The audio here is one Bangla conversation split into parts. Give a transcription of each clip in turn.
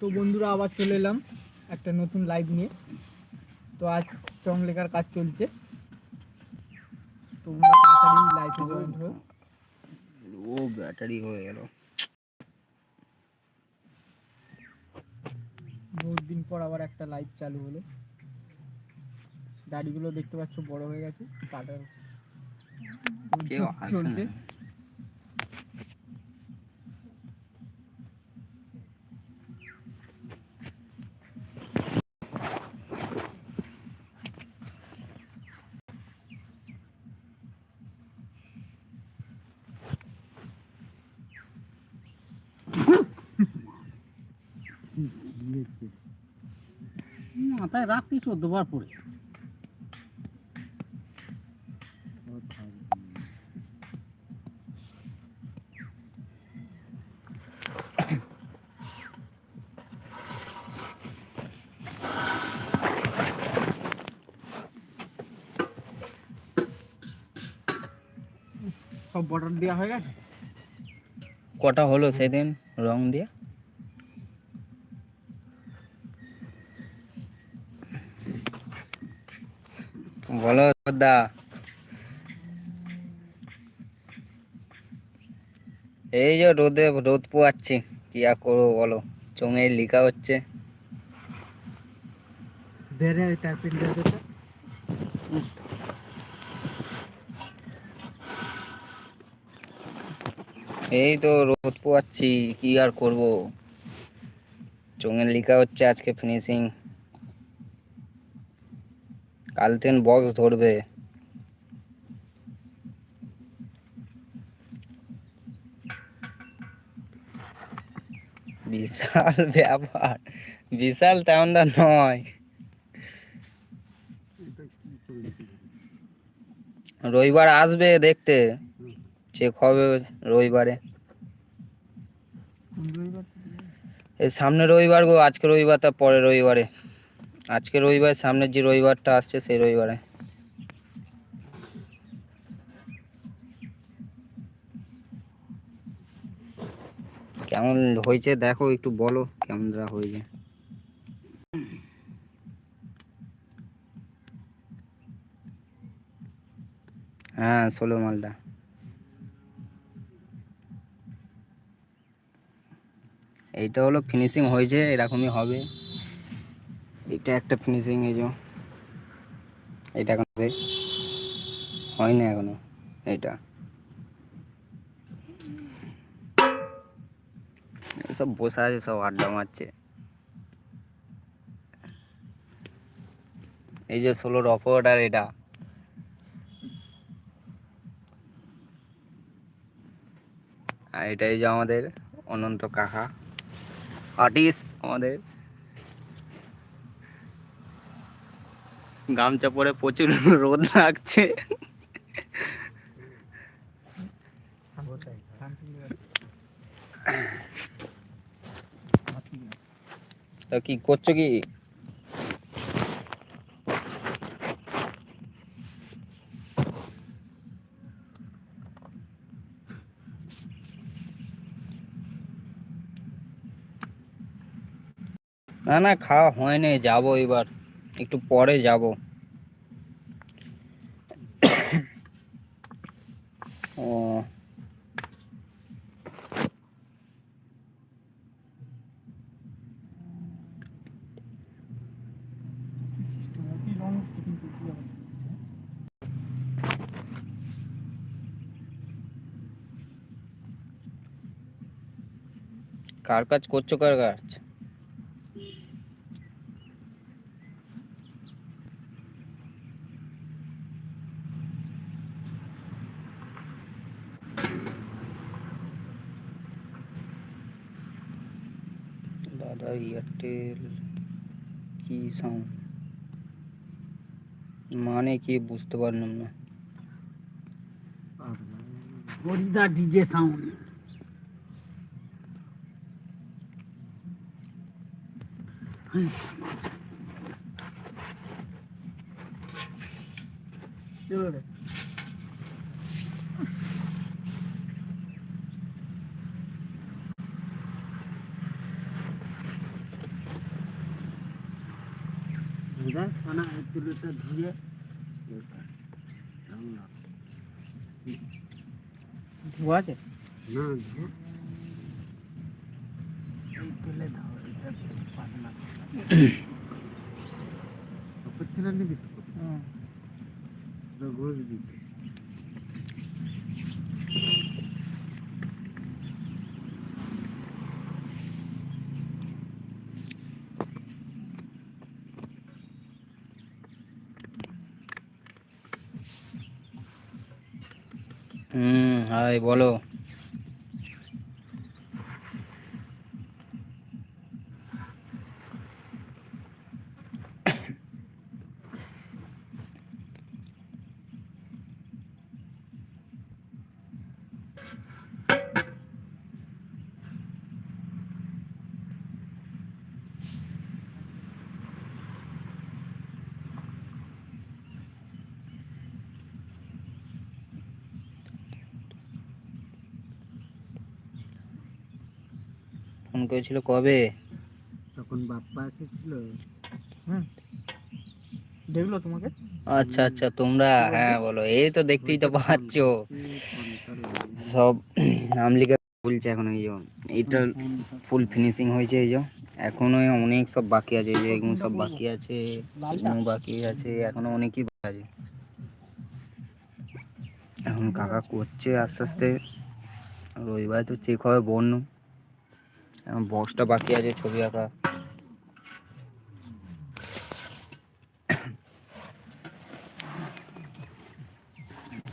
তো বন্ধুরা আবার চলে এলাম একটা নতুন লাইভ নিয়ে। তো আজ চং লেখার কাজ চলছে। তোমরা তাড়াতাড়ি লাইভে জয়েন হো ও ব্যাটারি হয়ে গেল। বহুত দিন পর আবার একটা লাইভ চালু হলো। দাড়িগুলো দেখতে পাচ্ছ বড় হয়ে গেছে কাটার চলছে। মাথায় রাখতি চোদ্দ বার পরে সব বর্ডার দেওয়া হয়ে গেছে? কটা হলো সেদিন? রং দিয়ে? বলো দা এই যে রোদে রোদ পোয়াচ্ছি কি আর করব বলো? চোঙে লিখা হচ্ছে। এই তো রোদ পোয়াচ্ছি কি আর করব? চোঙে লিখা হচ্ছে আজকে ফিনিশিং কাল থেকে বক্স ধরবে। বিশাল ব্যাপার। বিশাল তেমন নয়। রবিবার আসবে দেখতে। চেক হবে রবিবারে। এই সামনে রবিবার গো, আজকে রবিবার তার পরে রবিবারে। আজকে রবিবার, সামনের যে রবিবারটা আসছে সেই রবিবারে। কেমন হয়েছে দেখো, একটু বলো কেমন হয়েছে। হ্যাঁ ষোলো মালটা। এইটা হলো ফিনিশিং হয়েছে, এরকমই হবে। এটা একটা ফিনিশিং এই যে। এটা এখন হবে হয়নি এখনও। এটা। সব বসে আছে, সব আড্ডা মারছে। এই যে ষোলোর অপারেটার এটা। আর এটাই যে আমাদের অনন্ত কাকা। আর্টিস্ট আমাদের। গামছা পরে প্রচুর রোদ লাগছে। কি করছ কি? না না খাওয়া হয়নি যাব এবার। একটু পরে যাব। ও। কার কাজ করছ কার কাজ দাদা এয়ারটেল কি সাউন্ড মানে কি বুঝতে পারলাম না হরিদা ডিজে সাউন্ড চলো রে দেখ মানে তুলিটা ধুয়ে না ধোয়া আছে? ধুয়ে। এই তুলে দাও এটা পাতলা। করছিল নাকি। ঘুষ দিতে। হাই বলো। ফোন করেছিল কবে? তখন বাপ্পা এসেছিল। হ্যাঁ দেখল তোমাকে? আচ্ছা আচ্ছা তোমরা হ্যাঁ বলো। এই তো দেখতেই তো পাচ্ছ। সব নাম লিখে বলছে এখন এই যে এইটা ফুল ফিনিশিং হয়েছে এই যে। এখনও অনেক সব বাকি আছে এই যে এগুলো সব বাকি আছে বাকি আছে এখনও অনেকই বাকি আছে। এখন কাকা করছে আস্তে আস্তে। রবিবার তো চেক হবে বন্য বক্সটা বাকি আছে, ছবি আঁকা।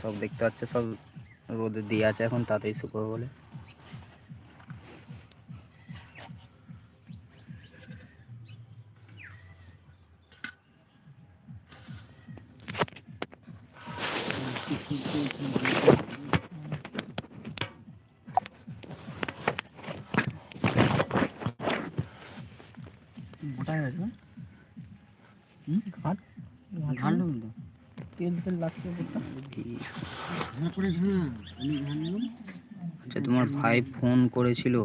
সব দেখতে পাচ্ছে, সব রোদে দিয়ে আছে এখন, তাতেই শুকো বলে। ভাই ফোন করেছিল।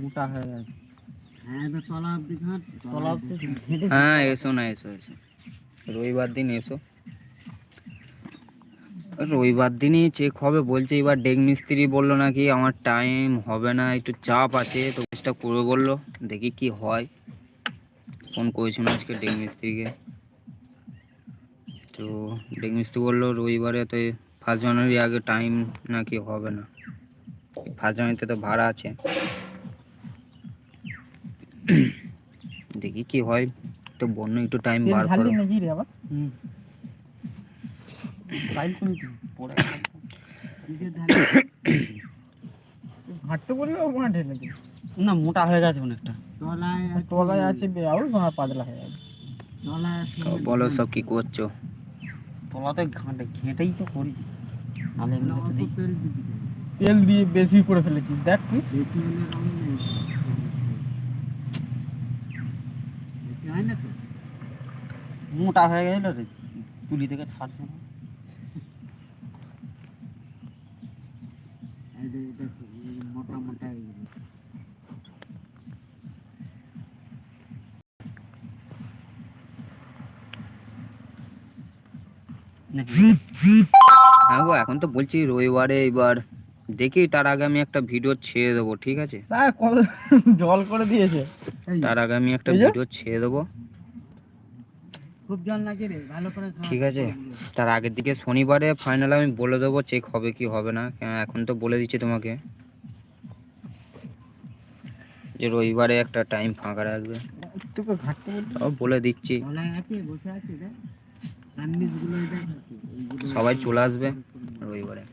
মোটা হয়ে গেছে। হ্যাঁ হ্যাঁ এসো না এসো এসো। রবিবার দিন এসো। রবিবার দিনই চেক হবে বলছে এবার ডেক মিস্ত্রি বলল নাকি আমার টাইম হবে না একটু চাপ আছে তো চেষ্টা করবে বলল দেখি কি হয়। ফোন করেছিল আজকে ডেক মিস্ত্রিকে। তো ডেক মিস্ত্রি বলল রবিবারে তো ফার্স্ট জানুয়ারি আগে টাইম নাকি হবে না। ফার্স্ট জানুয়ারিতে তো ভাড়া আছে। দেখি কি হয় তো বন্য একটু টাইম বার করো। বললে ওখানে ঢেলে দিই না মোটা হয়ে গেছে অনেকটা। তলায় আছে পাতলা হয়ে তো বলো সব কি করছ? তলাতে ঘাঁটে ঘেঁটেই তো করি দিই তেল দিয়ে বেশি করে ফেলেছি দেখ তুই। বেশি হলে বেশি হয় না তো? মোটা হয়ে গেল রে তুলি থেকে ছাড়ছে না। মোটা মোটা হ্যাঁ গো এখন তো বলছি রবিবারে এবার দেখি তার আগে আমি একটা ভিডিও ছেড়ে দেবো ঠিক আছে? জল করে দিয়েছে। তার আগে আমি একটা ভিডিও ছেড়ে দেবো। খুব জল লাগে রে ভালো করে ঠিক আছে? তার আগের দিকে শনিবারে ফাইনাল আমি বলে দেবো চেক হবে কি হবে না। এখন তো বলে দিচ্ছি তোমাকে। যে রবিবারে একটা টাইম ফাঁকা রাখবে। তোকে ঘাটতে বলে দিচ্ছি। বসে আছে সবাই চলে আসবে রবিবারে।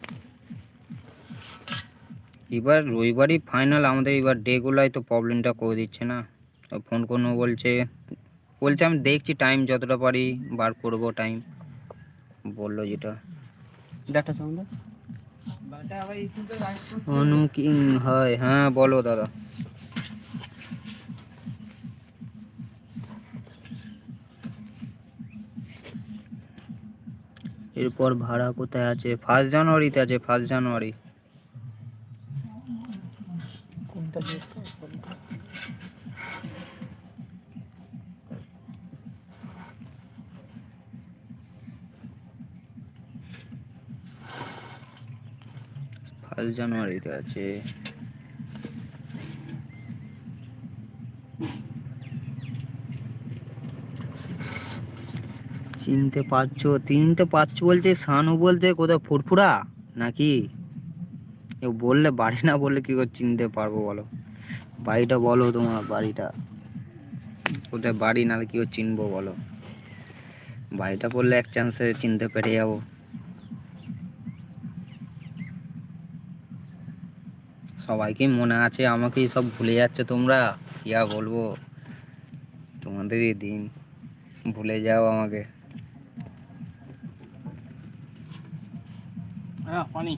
এবার রবিবারই ফাইনাল আমাদের এবার ডেগুলাই তো প্রবলেমটা করে দিচ্ছে না। ফোন কোনো বলছে বলছে আমি দেখছি টাইম যতটা পারি বার করব টাইম বলল যেটা। ডাটা অনুকিং হয় হ্যাঁ বলো দাদা। এরপর ভাড়া কোথায় আছে? ফার্স্ট জানুয়ারিতে আছে ফার্স্ট জানুয়ারি ফার্স্ট জানুয়ারিতে আছে। চিনতে পারছ? চিনতে পারছ বলছে, শানু বলতে কোথাও ফুরফুরা? নাকি? কেউ বললে বাড়ি না বললে কি করে চিনতে পারব বলো? বাড়িটা বলো তোমার, বাড়িটা। কোথায় বাড়ি নাহলে কি করে চিনবো বলো? বাড়িটা বললে এক চান্সে চিনতে পেরে যাব। সবাইকে মনে আছে আমাকেই সব ভুলে যাচ্ছে তোমরা? আর বলব? তোমাদেরই দিন। ভুলে যাও আমাকে। হ্যাঁ পানি।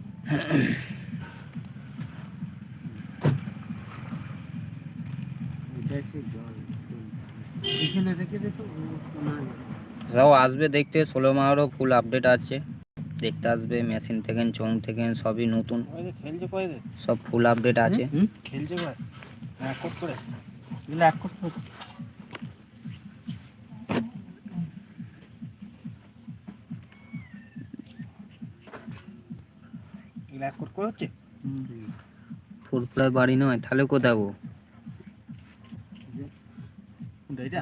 এখানে রেখে দে তো সব আসবে দেখতে। ষোলো মাহেরও ফুল আপডেট আছে। দেখতে আসবে মেশিন থেকে চং থেকে সবই নতুন। সব ফুল আপডেট আছে। খেলছে করে। এক করে হচ্ছে ফুরফুরার বাড়ি নয় তাহলে কোথাও গো? এটা?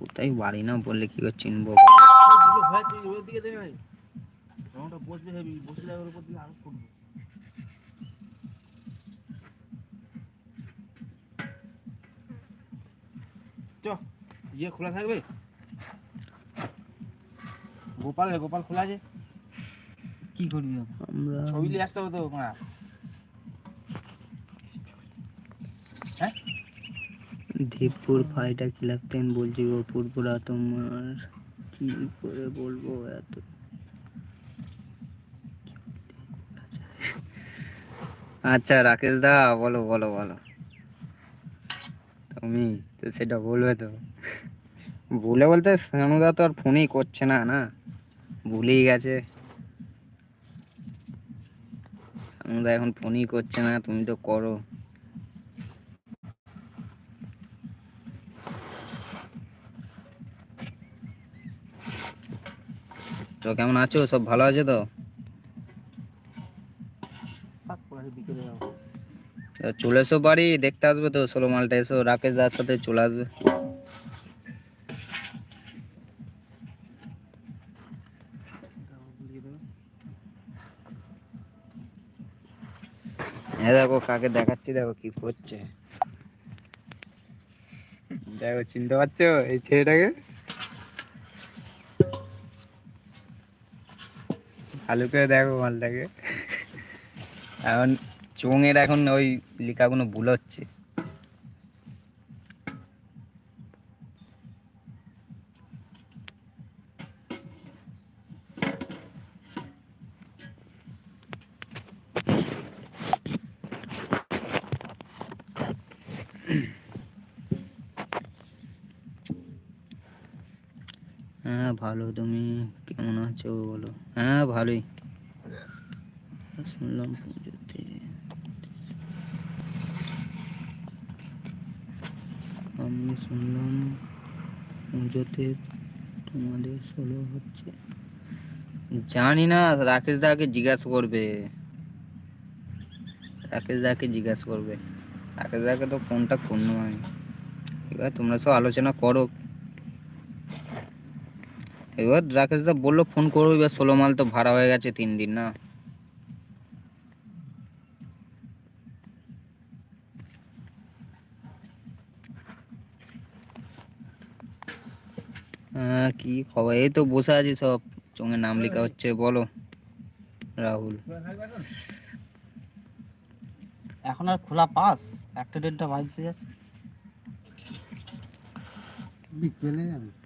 কোথায় বাড়ি না বললে কি করে চিনবো? চ ইয়ে খোলা থাকবে? গোপাল গোপাল খোলা আছে? কি করবি আমরা ছবি নিয়ে আসতে হবে তো মারা দেবপুর ভাইটা কি লাগতেন? বলছি গো ফুরফুরা তোমার কি করে বলব এত? আচ্ছা রাকেশ দা বলো বলো বলো। তুমি তো সেটা বলবে তো। ভুলে বলতে সানুদা তো আর ফোনই করছে না না? ভুলেই গেছে। সানুদা এখন ফোনই করছে না, তুমি তো করো। তো কেমন আছো? সব ভালো আছে তো? চলে এসো বাড়ি, দেখতে আসবে তো ষোলো মালটা এসো, রাকেশ দার সাথে চলে আসবে। কাকে দেখাচ্ছি, দেখো কি করছে। দেখো, চিনতে পারছ এই ছেলেটাকে? ভালো করে দেখো মালটাকে। এখন চোঙের এখন ওই লেখাগুলো ভুল হচ্ছে। হ্যাঁ ভালো। তুমি কেমন আছো বলো? হ্যাঁ ভালোই। শুনলাম পুজোতে। আমি শুনলাম পুজোতে তোমাদের ষোলো হচ্ছে। জানি না, রাকেশ দাকে জিজ্ঞাসা করবে। রাকেশ দাকে জিজ্ঞাসা করবে। রাকেশ দাকে তো ফোনটা করল আমি এবার তোমরা সব আলোচনা করো। এবার রাকেশ দা বলল ফোন করব এবার ষোলো মাল তো ভাড়া হয়ে গেছে তিন দিন না? হ্যাঁ কি খবর? এই তো বসে আছি সব চোঙে নাম লেখা হচ্ছে বলো রাহুল। এখন আর খোলা পাস? একটা দেড়টা বাজতে যাচ্ছে। বিকেলে যাবে।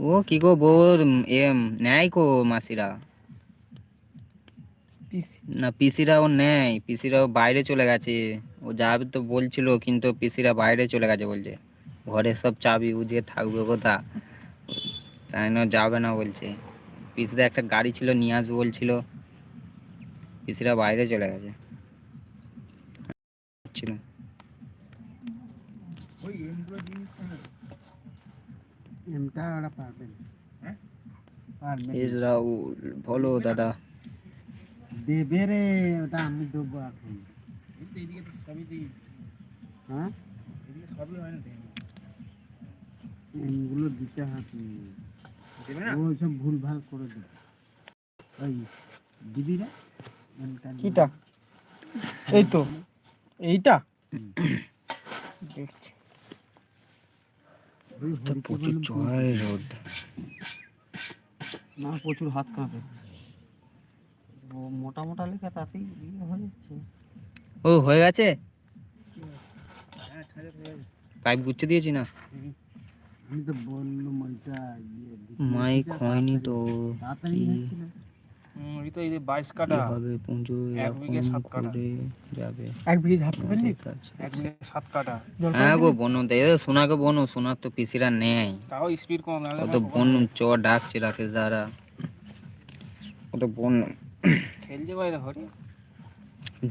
ও কি গো বোর এম নেয় কো মাসিরা? না পিসিরাও নেয় পিসিরাও বাইরে চলে গেছে। ও যাবে তো বলছিল কিন্তু পিসিরা বাইরে চলে গেছে বলছে। ঘরে সব চাবি উজিয়ে থাকবে কোথা? তাই না যাবে না বলছে। পিসিদের একটা গাড়ি ছিল নিয়ে আসবে বলছিল। পিসিরা বাইরে চলে গেছে। ছিল ওই এমগুলো জিনিস কেন? এমটা ওরা। হ্যাঁ? বলো দাদা। দেবে রে ওটা আমি দেবো এখন। হ্যাঁ। এমগুলো দিতে হবে। দেবে না? ও সব ভুল ভালো করে দেবে। ওই দিবি। কিটা? এই তো এইটা? দেখছি। ওই প্রচুর বললাম, জয় রোদ না প্রচুর হাত কাঁপে। মোটা মোটা লেখা তাতেই ইয়ে হয়ে যাচ্ছে। ও হয়ে গেছে। পাইপ গুচ্ছে দিয়েছি না? আমি তো বললাম ওইটা ইয়ে মাইক হয়নি তো তাড়াতাড়ি এই তো এই বাইশ কাটা হবে পুঞ্জু এক বিঘে সাত কাঠা। যাবে। এক বিঘে ঠিক আছে। এক বিঘে সাত কাটা। হ্যাঁ গো বনু তো সোনাকে বনু সোনার তো পিসিরা নেই তাও স্পিড কম ও তো বনু। চ ডাকছে রাকেশ দ্বারা ও তো বনু। খেলছে বাইরে হরি।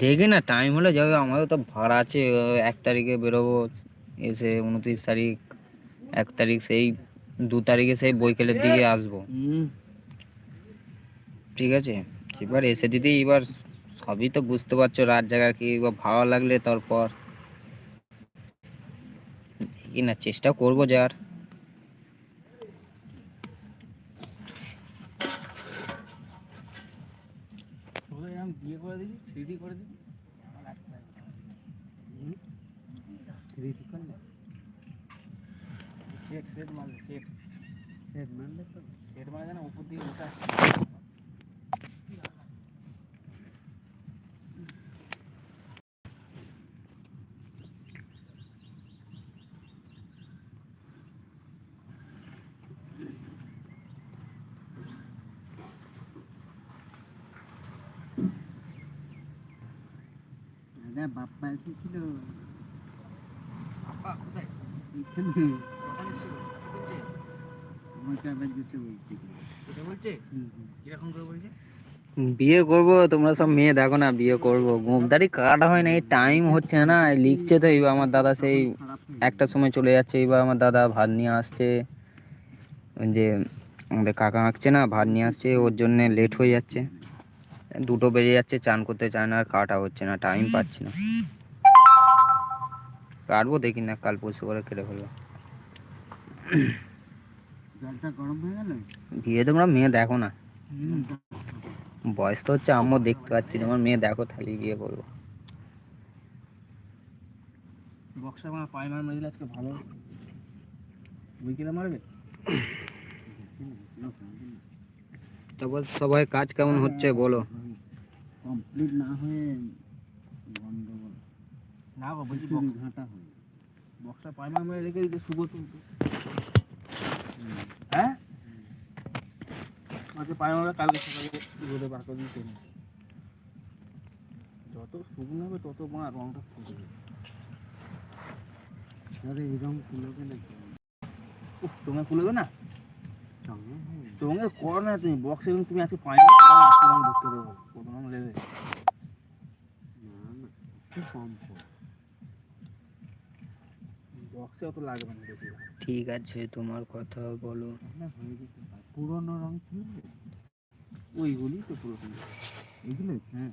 দেখি না টাইম হলে যাবে আমাদের তো ভাড়া আছে এক তারিখে বেরোবো এসে উনত্রিশ তারিখ এক তারিখ সেই দু তারিখে সেই বৈকালের দিকে আসব। হুম। ঠিক আছে? এবার এসে দিদি, এবার সবই তো বুঝতে পারছ রাত জায়গা কি ভালো লাগলে তারপর। কি না, চেষ্টা করব যার তোদের এরকম বিয়ে করে দিবি থ্রি করে দিবি রেডি করলে সেট সেট মারলে সেট এক মানলে তো সেট মারলে না উপর দিয়ে ওটা আরে বাপ্পা এসেছিল আপা কোথায় এখানে কখন এসেছিল কি বলছে ওইটা আবার যেতে বলছি এটা বলছে হুম, হুম। কীরকম করে বলছে বিয়ে করব, তোমরা সব মেয়ে দেখো না, বিয়ে করব। ঘুমদারি কাটা হয় না, এই টাইম হচ্ছে না লিখছে তো এইবার আমার দাদা সেই একটা সময় চলে যাচ্ছে এবার আমার দাদা ভাত নিয়ে আসছে। যে আমাদের কাকা আঁকছে না, ভাত নিয়ে আসছে, ওর জন্য লেট হয়ে যাচ্ছে। দুটো বেজে যাচ্ছে, চান করতে চায় না, আর কাটা হচ্ছে না টাইম পাচ্ছি না। কাটবো দেখি না কাল পরশু করে কেটে ফেলব। বিয়ে তোমরা মেয়ে দেখো না। বয়স তো হচ্ছে আম্মু দেখতে পাচ্ছি তোমার মেয়ে দেখো তাহলে বিয়ে করব বক্সা আমার পায়ে মার মেরে আজকে ভালো? উইকেটে মারবে? তারপর সবাই কাজ কেমন হচ্ছে বলো। কমপ্লিট না হয়ে না গো বলছি ঘাঁটা হয় বক্সা পায়ে মার রেখে দিতে শুভ তুলতে হ্যাঁ? আজকে পায়ে মারবে কালকে সকালে রোদে বার করে দিতে যত শুকনো হবে তত মার রংটা ফুটবে আরে এরকম কুলোকে নাকি? উফ তোমার খুলবে না। তোমাকে করো না তুমি বক্সে এবং তুমি আজকে পায়ে মার করো না তোমাকে ঢুকতে দেবো। কত নাম লেবে না না কম। বক্সে অত লাগবে না বেশি। ঠিক আছে তোমার কথা বলো। পুরোনো রং ছিল ওইগুলি তো পুরোপুরি। এগুলো? হ্যাঁ।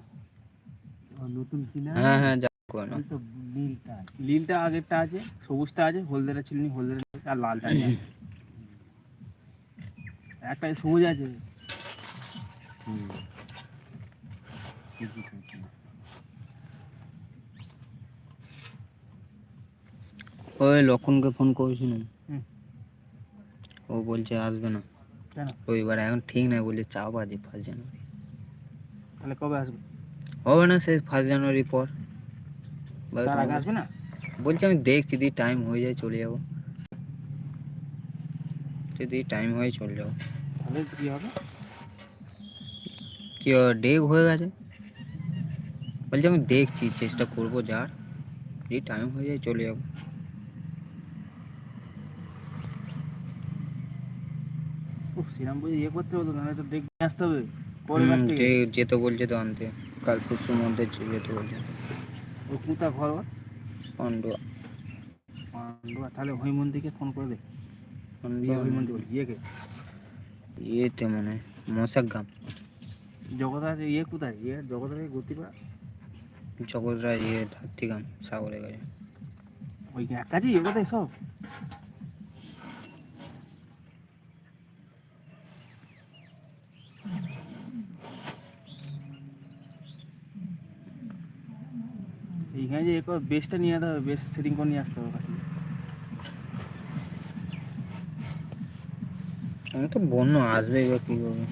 আর নতুন কিনা হ্যাঁ হ্যাঁ কোনো তো নীলটা নীলটা আগেরটা আছে সবুজটা আছে হলদেটা ছিল হলদেটা আর লালটা আছে। একটা সবুজ আছে। হুম ঠিকই আছে। ওই লক্ষণকে ফোন করেছিলাম হুম। ও বলছে আসবে না। কেন? ওইবার এখন ঠিক নাই বলছে চাপ আছে ফার্স্ট জানুয়ারি তাহলে কবে আসবে? হবে না সে ফার্স্ট জানুয়ারি পর। এবার তার আগে তোমাকে- আসবে না? বলছি আমি দেখছি যদি টাইম হয়ে যায় চলে যাব। যদি টাইম হয় চলে যাব। তাহলে কি হবে? কি ডেক হয়ে গেছে। বলছি আমি দেখছি চেষ্টা করব যার। যদি টাইম হয়ে যায় চলে যাব ও সেরকম বুঝে ইয়ে করতে হতো না তো দেখে আসতে হবে পরে কাছ থেকে। যেতে বলছে তো আনতে কাল পরশুর মধ্যে যেতে বলছে। ও কুতা ঘর? পান্ডুয়া। পান্ডুয়া তাহলে হৈমন্দিকে ফোন করে দে। ইয়ে হৈমন্দি বলছি ইয়েকে? ইয়েতে মানে জগৎ আছে ইয়ে কোথায়? ইয়ে আছে গতিপা? জগৎরা ইয়ে ধাত্রিগাম সাগরের কাছে ওই ইয়ে কোথায় সব। এইখানে যে একবার বেসটা নিয়ে আসতে হবে বেস সেটিং করে নিয়ে আসতে হবে কাছে আমি তো বন্য আসবে এবার কী করবে?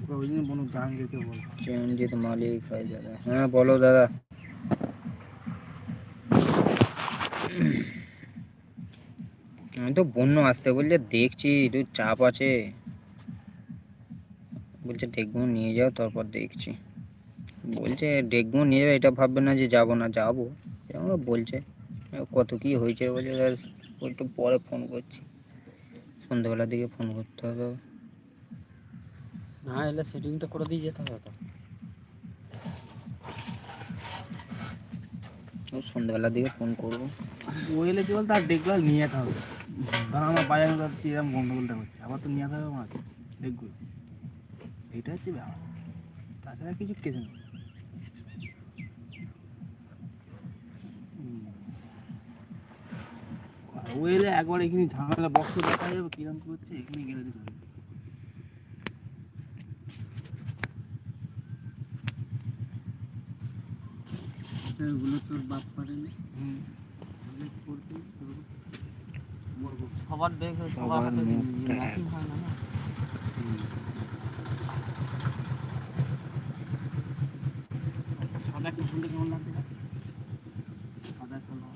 ওকে ওই জন্য বলুন জাহাঙ্গীরকে বল চরণজিৎ মালিক হয় দাদা। হ্যাঁ বলো দাদা। আমি তো বন্য আসতে বললে দেখছি একটু চাপ আছে। বলছে দেখব নিয়ে যাও তারপর দেখছি। বলছে দেখব নিয়ে যাও এটা ভাববে না যে যাব না যাব। এরকম বলছে কত কি হয়েছে? বলছে একটু পরে ফোন করছি। সন্ধ্যাবেলার দিকে ফোন করতে হবে। না এলে সেটিংটা করে দিয়ে যেতে হবে তো। সন্ধ্যাবেলার দিকে ফোন করব। ও এলে কি বলতো আর আর নিয়ে যেতে হবে। ধর আমার বাজারে এরকম গন্ডগোলটা হচ্ছে আবার তো নিয়ে যেতে হবে আমার দেখব এইটা হচ্ছে ব্যাপার। তাছাড়া কিছু কিছু হুম। ও এলে একবার এখানে ঝামেলা বক্স দেখা যাবে কিরম করছে এখানে গেলে ওগুলো তোর বাপ পারেনি হুম। সবার ব্যাগ সবার হাতে মুখ হয় না। কুসুমটা কেমন লাগছে সাদা কালো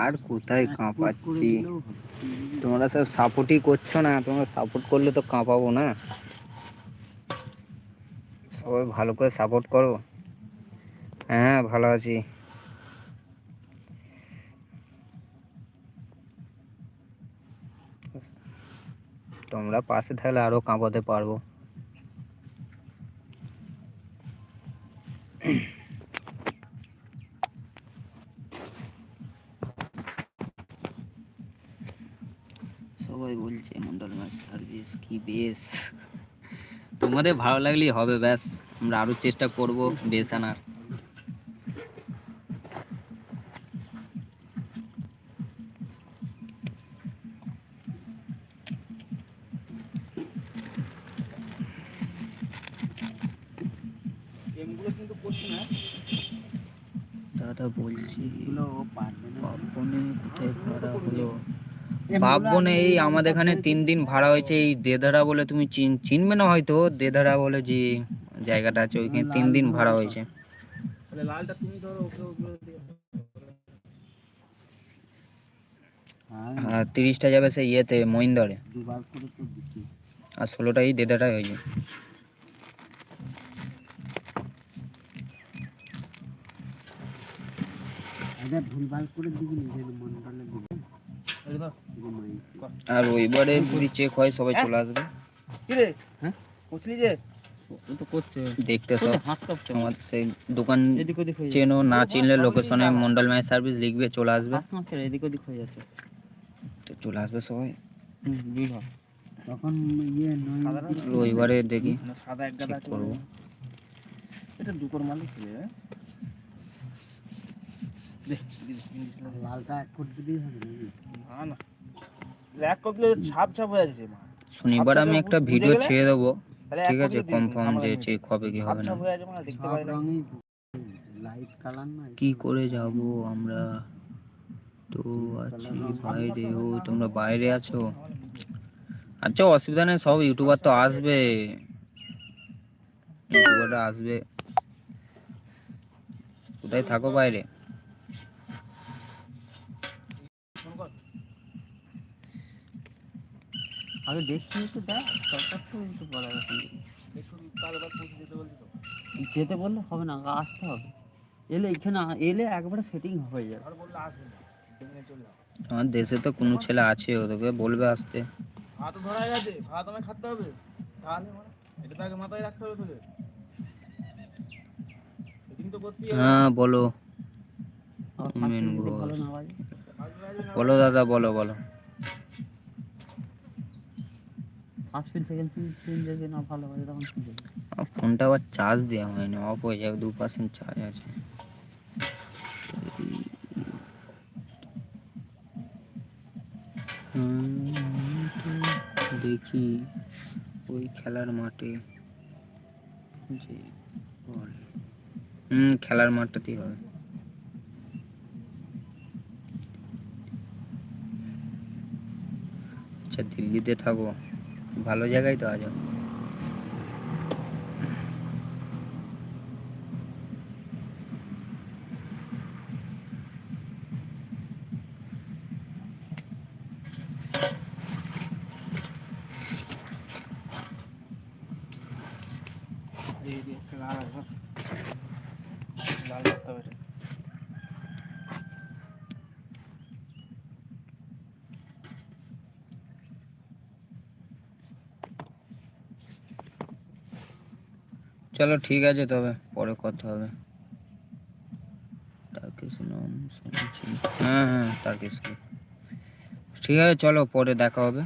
আর কোথায় কাঁপাচ্ছি? তোমরা সব সাপোর্টই করছ না? তোমরা সাপোর্ট করলে তো কাঁপাবো না। সবাই ভালো করে সাপোর্ট করো। হ্যাঁ ভালো আছি। তোমরা পাশে থাকলে আরও কাঁপাতে পারব। সবাই বলছে, মন্ডল মাছ সার্ভিস কি বেশ। তোমাদের ভালো লাগলেই হবে, ব্যাস। আমরা আরও চেষ্টা করব বেশ আনার। দাদা বলছি এগুলো ও পারবে না। বাপনে কোথায় ভাড়া হলো? বাপবনে এই আমাদের এখানে তিন দিন ভাড়া হয়েছে। এই দেধারা বলে তুমি চিন- চিনবে না হয়তো। দেধারা বলে যে জায়গাটা আছে ওইখানে তিন দিন ভাড়া হয়েছে। তাহলে লালটা তুমি ধরো ওকে ওগুলো দিয়ে। আর তিরিশটা যাবে সেই ইয়েতে মহিন্দরে আর ষোলোটা এই দেধারাই হয়েছে। ভুলভাল করে দিবি নিজের মন্ডলে দিবি আর রবিবারে যদি চেক হয় সবাই চলে আসবে। কিরে? হ্যাঁ? করছিলি যে? তো করছে। দেখতে সব হাত কাঁপছে। তোমার সেই দোকান এদিক ওদিক হয়ে চেনো না চিনলে লোকেশনে মন্ডল ম্যাচ সার্ভিস লিখবে চলে আসবে। হাত কাঁপছে এদিক ওদিক হয়ে যাচ্ছে। তো চলে আসবে সবাই। হুম ভিড় হয়। তখন ইয়ে নয় রবিবারে দেখি। সাদা এক গাদা চেক আছে করব। এটা দুকর মালিক ছিল লালটা এক করে দিলেই হবে না না এক করে ছাপ ছাপ হয়ে যাচ্ছে মা শনিবার আমি একটা ভিডিও ছেড়ে দেবো ঠিক আছে কনফার্ম যে চেক হবে কি হবে মানে না। কি করে যাব আমরা? তো আছি বাইরে ও তোমরা বাইরে আছো? আচ্ছা অসুবিধা নেই সব ইউটিউবার তো আসবে। ইউটিউবাররা আসবে। কোথায় থাকো বাইরে? আগে দেখছি তো দেখ সরকার তো একটু বলা কালবার যেতে বললে হবে না আসতে হবে। এলে এখানে এলে একবারে সেটিং হয়ে যাবে। আসবে না ডেকে চলে যাও আমার দেশে তো কোনো ছেলে আছে ওদেরকে বলবে আসতে। ভাত ধরা গেছে ভাত আমায় খাতে হবে। তাহলে এটা তো আগে মাথায় রাখতে হবে তোকে সেদিন তো করতেই হবে। হ্যাঁ বলো। মেন। বলো দাদা বলো বলো। ফিল সেকেন্ড যদি না ভালো বাজে তখন ফোনটা আবার চার্জ দেওয়া হয়নি অফ হয়ে যাবে, দু পার্সেন্ট চার্জ আছে। দেখি, ওই খেলার মাঠে যে হুম খেলার মাঠটাতেই হবে। আচ্ছা দিল্লিতে থাকো। ভালো জায়গায় তো আছো। এই যে একটা লাল আছে লাল করতে হবে চলো ঠিক আছে তবে পরে কথা হবে। তারকেশ নাম শুনেছি। হ্যাঁ হ্যাঁ তারকেশ ঠিক আছে চলো পরে দেখা হবে।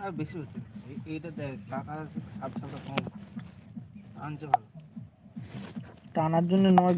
আর বেশি হচ্ছে না। এই- এইটা দেখ টাকা সাত কম ভালো। টানার জন্য নয়